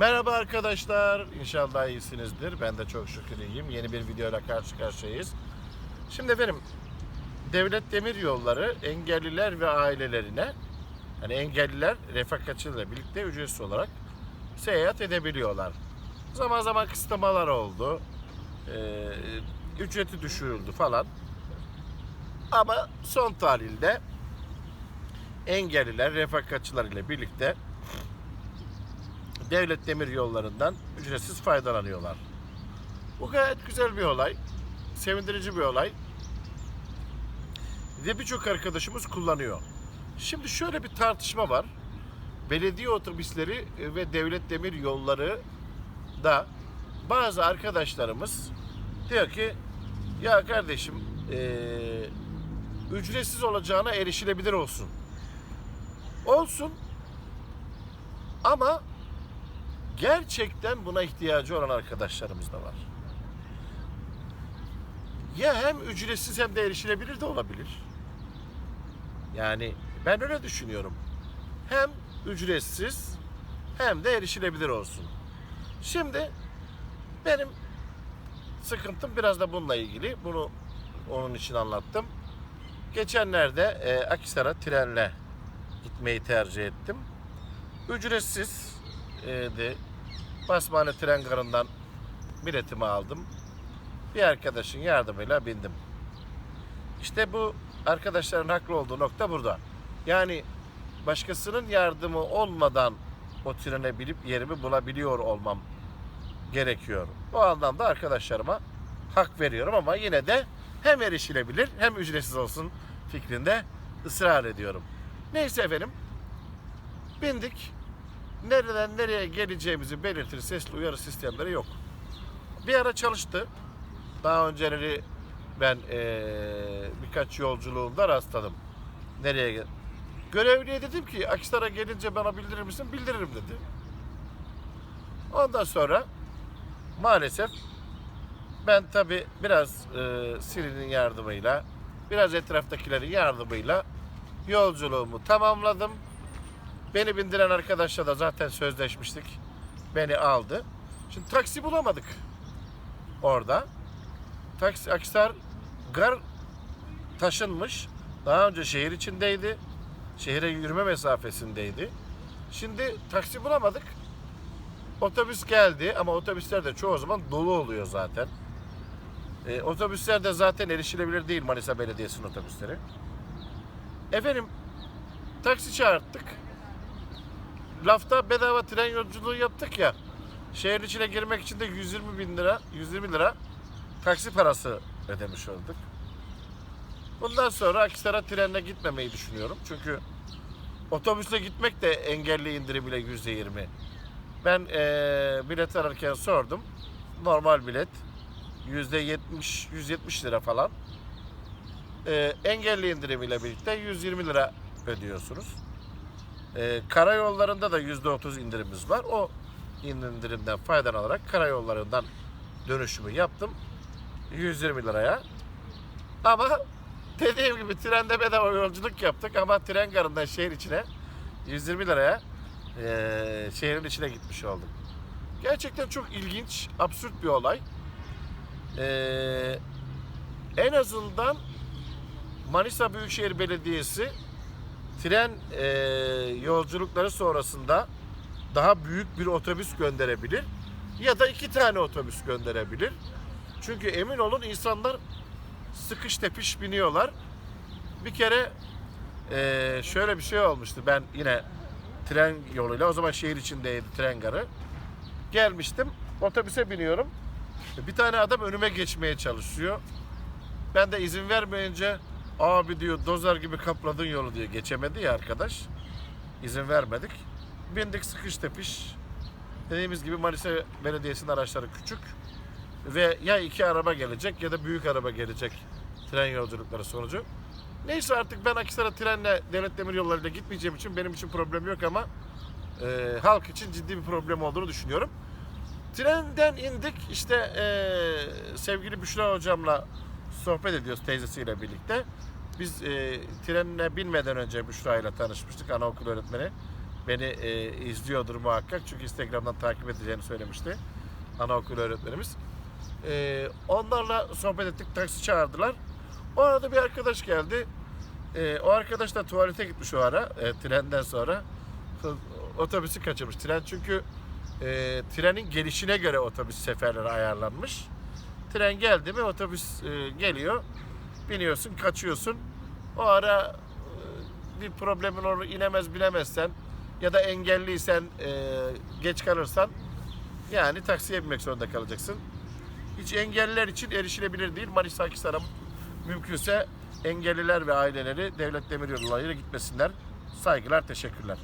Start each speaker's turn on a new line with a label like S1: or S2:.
S1: Merhaba arkadaşlar. İnşallah iyisinizdir. Ben de çok şükür iyiyim. Yeni bir videoyla karşı karşıyayız. Şimdi benim Devlet Demir Yolları engelliler ve ailelerine hani engelliler refakatçilerle birlikte ücretsiz olarak seyahat edebiliyorlar. Zaman zaman kısıtlamalar oldu. Ee, ücreti düşürüldü falan. Ama son tahlilde engelliler refakatçiler ile birlikte devlet demir yollarından ücretsiz faydalanıyorlar. Bu gayet güzel bir olay. Sevindirici bir olay. Ve birçok arkadaşımız kullanıyor. Şimdi şöyle bir tartışma var. Belediye otobüsleri ve devlet demir yolları da bazı arkadaşlarımız diyor ki ya kardeşim eee, ücretsiz olacağına erişilebilir olsun. Olsun ama gerçekten buna ihtiyacı olan arkadaşlarımız da var. Ya hem ücretsiz hem de erişilebilir de olabilir. Yani ben öyle düşünüyorum. Hem ücretsiz hem de erişilebilir olsun. Şimdi benim sıkıntım biraz da bununla ilgili. Bunu onun için anlattım. Geçenlerde e, Akisar'a trenle gitmeyi tercih ettim. Ücretsiz e, de Basmane tren garından biletimi aldım. Bir arkadaşın yardımıyla bindim. İşte bu arkadaşların haklı olduğu nokta burada. Yani başkasının yardımı olmadan o trene binip yerimi bulabiliyor olmam gerekiyor. Bu anlamda arkadaşlarıma hak veriyorum ama yine de hem erişilebilir hem ücretsiz olsun fikrinde ısrar ediyorum. Neyse efendim bindik. Nereden nereye geleceğimizi belirtir sesli uyarı sistemleri yok. Bir ara çalıştı. Daha önceleri ben eee, birkaç yolculuğumda rastladım. Nereye gel- Görevliye dedim ki Akisar'a gelince bana bildirir misin? Bildiririm dedi. Ondan sonra maalesef ben tabi biraz e, Siri'nin yardımıyla, biraz etraftakilerin yardımıyla yolculuğumu tamamladım. Beni bindiren arkadaşla da zaten sözleşmiştik. Beni aldı. Şimdi taksi bulamadık orada. Taksi Akisar gar taşınmış. Daha önce şehir içindeydi. Şehre yürüme mesafesindeydi. Şimdi taksi bulamadık. Otobüs geldi ama otobüsler de çoğu zaman dolu oluyor zaten. E, otobüsler de zaten erişilebilir değil Manisa Belediyesi'nin otobüsleri. Efendim taksi çağırttık. Lafta bedava tren yolculuğu yaptık ya. Şehrin içine girmek için de 120 bin lira, 120 lira taksi parası ödemiş olduk. Bundan sonra Akisar'a trenle gitmemeyi düşünüyorum. Çünkü otobüsle gitmek de engelli indirimiyle yüzde yirmi. Ben eee bilet ararken sordum. Normal bilet yüzde yetmiş, 170 lira falan. Eee engelli indirimiyle birlikte 120 lira ödüyorsunuz. Eee karayollarında da yüzde 30 indirimimiz var. O indirimden faydalanarak karayollarından dönüşümü yaptım. 120 liraya. Ama dediğim gibi trende bedava yolculuk yaptık ama tren garından şehir içine 120 liraya eee, şehrin içine gitmiş olduk. Gerçekten çok ilginç, absürt bir olay. Eee, en azından Manisa Büyükşehir Belediyesi tren eee, yolculukları sonrasında daha büyük bir otobüs gönderebilir ya da iki tane otobüs gönderebilir. Çünkü emin olun insanlar sıkış tepiş biniyorlar. Bir kere eee, şöyle bir şey olmuştu. Ben yine tren yoluyla o zaman şehir içindeydi tren garı. Gelmiştim otobüse biniyorum. Bir tane adam önüme geçmeye çalışıyor. Ben de izin vermeyince abi diyor dozer gibi kapladın yolu diyor. Geçemedi ya arkadaş. İzin vermedik. Bindik sıkış tepiş. Dediğimiz gibi Manisa Belediyesi'nin araçları küçük. Ve ya iki araba gelecek ya da büyük araba gelecek tren yolculukları sonucu. Neyse artık ben Akisar'a trenle devlet demir yollarıyla gitmeyeceğim için benim için problem yok ama e, halk için ciddi bir problem olduğunu düşünüyorum. Trenden indik işte e, sevgili Büşra hocamla sohbet ediyoruz teyzesiyle birlikte. Biz e, trenine binmeden önce Büşra ile tanışmıştık anaokul öğretmeni. beni e, izliyordur muhakkak. Çünkü Instagram'dan takip edeceğini söylemişti. Anaokulu öğretmenimiz. E, onlarla sohbet ettik. Taksi çağırdılar. O arada bir arkadaş geldi. E, o arkadaş da tuvalete gitmiş o ara. e, trenden sonra. Otobüsü kaçırmış. Tren çünkü e, trenin gelişine göre otobüs seferleri ayarlanmış. Tren geldi mi otobüs e, geliyor. Biniyorsun, kaçıyorsun. O ara e, bir problemin olur, inemez bilemezsen ya da engelliysen, e, geç kalırsan yani taksiye binmek zorunda kalacaksın. Hiç engelliler için erişilebilir değil. Manisa Akhisar'a mümkünse engelliler ve aileleri devlet demiryollarıyla gitmesinler. Saygılar, teşekkürler.